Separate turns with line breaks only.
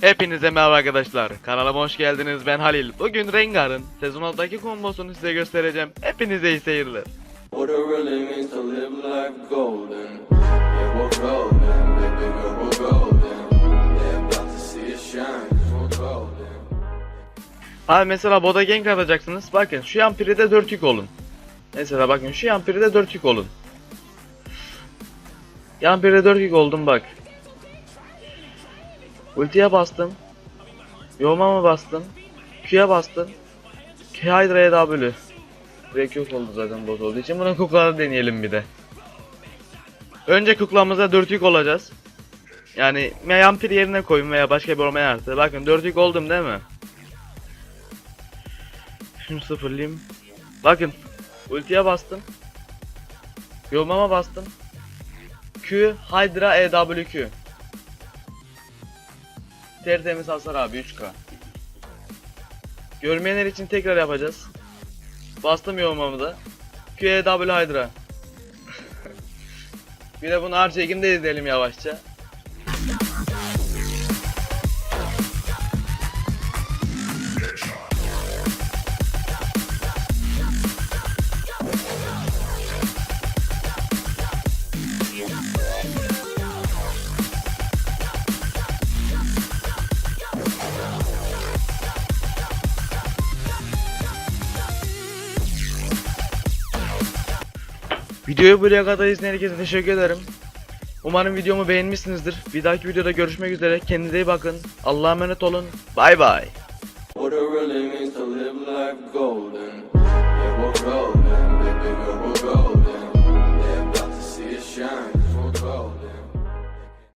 Hepinize merhaba arkadaşlar. Kanalıma hoş geldiniz. Ben Halil. Bugün Rengar'ın sezon 6'daki kombosunu size göstereceğim. Hepinize iyi seyirler. Abi mesela boda gank atacaksınız. Bakın şu yan piride 4 yük olun. Mesela bakın şu yan piride 4 yük olun. Yan piride 4 yük oldum bak. Ultiye bastım. Yoğmama bastım. Q'ya bastım. Q Hydra'ya W. Direkt yok oldu zaten bot olduğu için. Buna kuklaları deneyelim bir de. Önce kuklamıza 4 yük olacağız. Yani ya yampir yerine koyun veya başka bir ormaya artı. Bakın 4 yük oldum değil mi? Şunu sıfırlayayım. Bakın. Ultiye bastım. Yormama bastım. Q Hydra EWQ. Tertemiz hasar abi 3K. Görmeyenler için tekrar yapacağız. Bastım yormamı da. Q EW Hydra. bir de bunu R çekimde izleyelim yavaşça. Videoyu buraya kadar izleyen herkese teşekkür ederim. Umarım videomu beğenmişsinizdir. Bir dahaki videoda görüşmek üzere. Kendinize iyi bakın. Allah'a emanet olun. Bay bay.